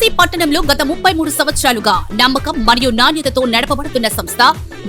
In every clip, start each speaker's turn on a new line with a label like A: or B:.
A: కాశీ పట్టణంలో గత ముప్పై మూడు సంవత్సరాలుగా నమ్మకం మరియు నాణ్యతతో నడపబడుతున్న సంస్థ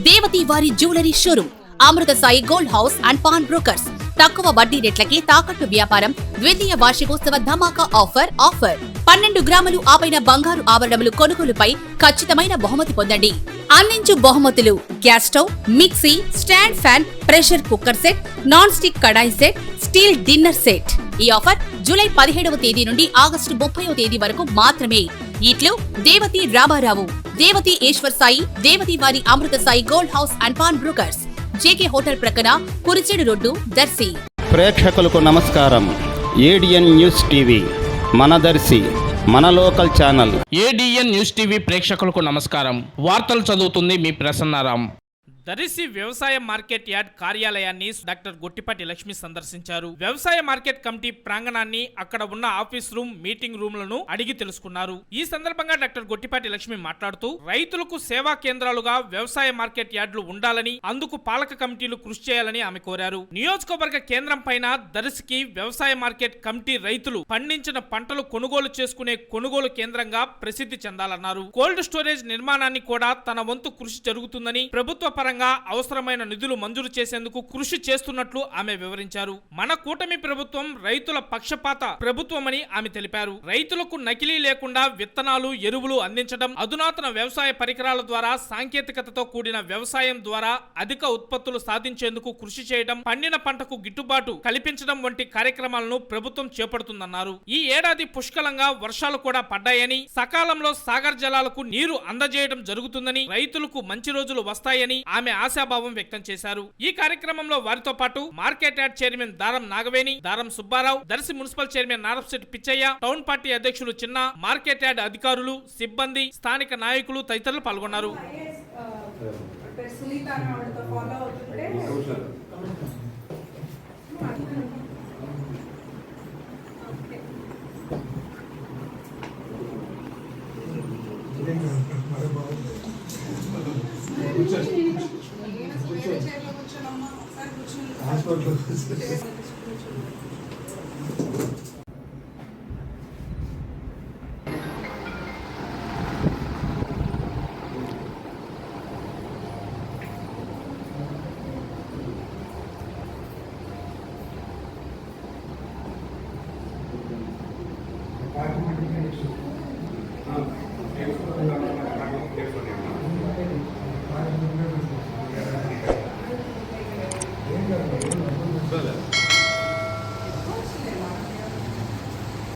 A: దేవతి వారి jewellery showroom Amrutha Sai gold house and pawn brokers. తక్కువ వడ్డీ రేట్లకి తాకట్టు వ్యాపారం ద్వితీయ వార్షికోత్సవ ధమాకా ఆఫర్ ఆఫర్. పన్నెండు గ్రాములు ఆపైన బంగారు ఆభరణములు కొనుగోలుపై ఖచ్చితమైన బహుమతి పొందండి. అందించు బహుమతులు gas stove mixie stand fan pressure cooker set non stick కడాయి సెట్ స్టీల్ డిన్నర్ సెట్. ఈ ఆఫర్ జూలై పదిహేడవ తేదీ నుండి ఆగస్టు ముప్పైవ తేదీ వరకు మాత్రమే. ఇట్లు దేవతి రామారావు దేవతి ఈశ్వర్ సాయి దేవతి వారి Amrutha Sai gold house and pawn brokers. JK hotel ప్రక్కన కురిచేడు రోడ్డు దర్శి.
B: ప్రేక్షకులకు నమస్కారం. ఏడిఎన్ న్యూస్ టీవీ మన దర్శి మన local channel.
C: ADN news TV ప్రేక్షకులకు నమస్కారం. వార్తలు చదువుతుంది మీ ప్రసన్నారాం. తరిసి వ్యవసాయ మార్కెట్ యార్డ్ కార్యాలయాన్ని డాక్టర్ గొట్టిపాటి లక్ష్మి సందర్శించారు. వ్యవసాయ మార్కెట్ కమిటీ ప్రాంగణాన్ని అక్కడ ఉన్న ఆఫీస్ రూమ్ మీటింగ్ రూమ్లను అడిగి తెలుసుకున్నారు. ఈ సందర్భంగా డాక్టర్ గొట్టిపాటి లక్ష్మి మాట్లాడుతూ రైతులకు సేవా కేంద్రాలుగా వ్యవసాయ మార్కెట్ యార్డులు ఉండాలని అందుకు పాలక కమిటీలు కృషి చేయాలని ఆమె కోరారు. నియోజకవర్గ కేంద్రం పైన దరిసికి వ్యవసాయ మార్కెట్ కమిటీ రైతులు పండించిన పంటలు కొనుగోలు చేసుకునే కొనుగోలు కేంద్రంగా ప్రసిద్ధి చెందాలన్నారు. కోల్డ్ స్టోరేజ్ నిర్మాణాన్ని కూడా తన వంతు కృషి జరుగుతుందని ప్రభుత్వ పరంగా అవసరమైన నిధులు మంజూరు చేసేందుకు కృషి చేస్తున్నట్లు ఆమె వివరించారు. మన కూటమి ప్రభుత్వం రైతుల పక్షపాత ప్రభుత్వమని ఆమె తెలిపారు. రైతులకు నకిలీ లేకుండా విత్తనాలు ఎరువులు అందించడం అధునాతన వ్యవసాయ పరికరాల ద్వారా సాంకేతికతతో కూడిన వ్యవసాయం ద్వారా అధిక ఉత్పత్తులు సాధించేందుకు కృషి చేయడం పండిన పంటకు గిట్టుబాటు కల్పించడం వంటి కార్యక్రమాలను ప్రభుత్వం చేపడుతుందన్నారు. ఈ ఏడాది పుష్కలంగా వర్షాలు కూడా పడ్డాయని సకాలంలో సాగర్ జలాలకు నీరు అందజేయడం జరుగుతుందని రైతులకు మంచి రోజులు వస్తాయని ఆమె ఆశాభావం వ్యక్తం చేశారు. ఈ కార్యక్రమంలో వారితో పాటు market yard chairman Daram Nagaveni Daram Subbarao Darsi municipal chairman Narapusetty Pichaiah town party అధ్యక్షులు చిన్న మార్కెట్ యార్డ్ అధికారులు సిబ్బంది స్థానిక నాయకులు తదితరులు పాల్గొన్నారు.
D: Hospital Böyle.